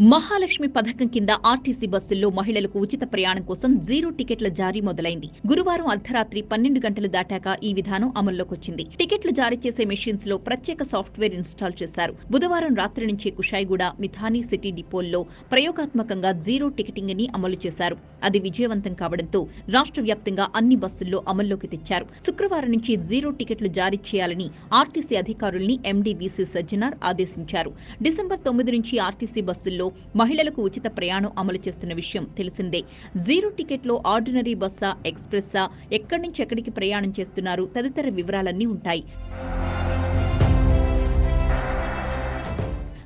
మహాలక్ష్మి పథకం కింద ఆర్టీసీ బస్సుల్లో మహిళలకు ఉచిత ప్రయాణం కోసం జీరో టికెట్ల జారీ మొదలైంది. గురువారం అర్ధరాత్రి పన్నెండు గంటలు దాటాక ఈ విధానం అమల్లోకి వచ్చింది టికెట్లు జారీ చేసే మెషిన్స్లో ప్రత్యేక సాఫ్ట్వేర్ ఇన్స్టాల్ చేశారు. బుధవారం రాత్రి నుంచి కుషాయిగూడ మిథానీ సిటీ డిపోల్లో ప్రయోగాత్మకంగా జీరో టికెటింగ్ని అమలు చేశారు. అది విజయవంతం కావడంతో రాష్ట్ర వ్యాప్తంగా అన్ని బస్సుల్లో అమల్లోకి తెచ్చారు. శుక్రవారం నుంచి జీరో టికెట్లు జారీ చేయాలని ఆర్టీసీ అధికారుల్ని ఎండీబీసీ సజ్జనార్ ఆదేశించారు. డిసెంబర్ తొమ్మిది నుంచి ఆర్టీసీ బస్సుల్లో మహిళలకు ఉచిత ప్రయాణం అమలు చేస్తున్న విషయం తెలిసిందే. జీరో టికెట్లో ఆర్డినరీ బస్సా ఎక్స్ప్రెస్సా ఎక్కడి నుంచి ఎక్కడికి ప్రయాణం చేస్తున్నారు తదితర వివరాలన్నీ ఉంటాయి.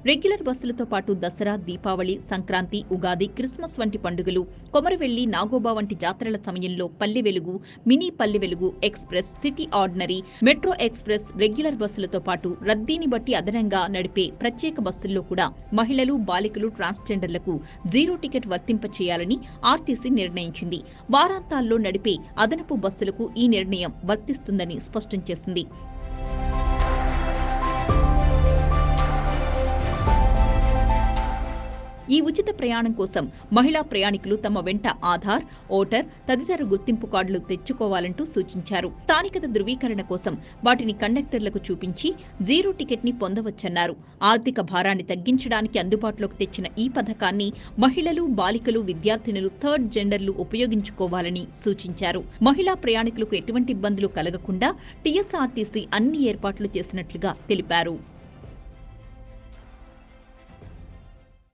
రెగ్యులర్ బస్సులతో పాటు దసరా దీపావళి సంక్రాంతి ఉగాది క్రిస్మస్ వంటి పండుగలు కొమరవెల్లి నాగోబా వంటి జాతరల సమయంలో పల్లె Velugu mini Palle Velugu express city ordinary metro express regular బస్సులతో పాటు రద్దీని బట్టి అదనంగా నడిపే ప్రత్యేక బస్సుల్లో కూడా మహిళలు బాలికలు ట్రాన్స్జెండర్లకు జీరో టికెట్ వర్తింప చేయాలని ఆర్టీసీ నిర్ణయించింది. వారాంతాల్లో నడిపే అదనపు బస్సులకు ఈ నిర్ణయం వర్తిస్తుందని స్పష్టం చేసింది. ఈ ఉచిత ప్రయాణం కోసం మహిళా ప్రయాణికులు తమ వెంట ఆధార్ ఓటర్ తదితర గుర్తింపు కార్డులు తెచ్చుకోవాలంటూ సూచించారు. స్థానికత ధృవీకరణ కోసం వాటిని కండక్టర్లకు చూపించి జీరో టికెట్ని పొందవచ్చన్నారు. ఆర్థిక భారాన్ని తగ్గించడానికి అందుబాటులోకి తెచ్చిన ఈ పథకాన్ని మహిళలు బాలికలు విద్యార్థినులు థర్డ్ జెండర్లు ఉపయోగించుకోవాలని సూచించారు. మహిళా ప్రయాణికులకు ఎటువంటి ఇబ్బందులు కలగకుండా టీఎస్ఆర్టీసీ అన్ని ఏర్పాట్లు చేసినట్లుగా తెలిపారు.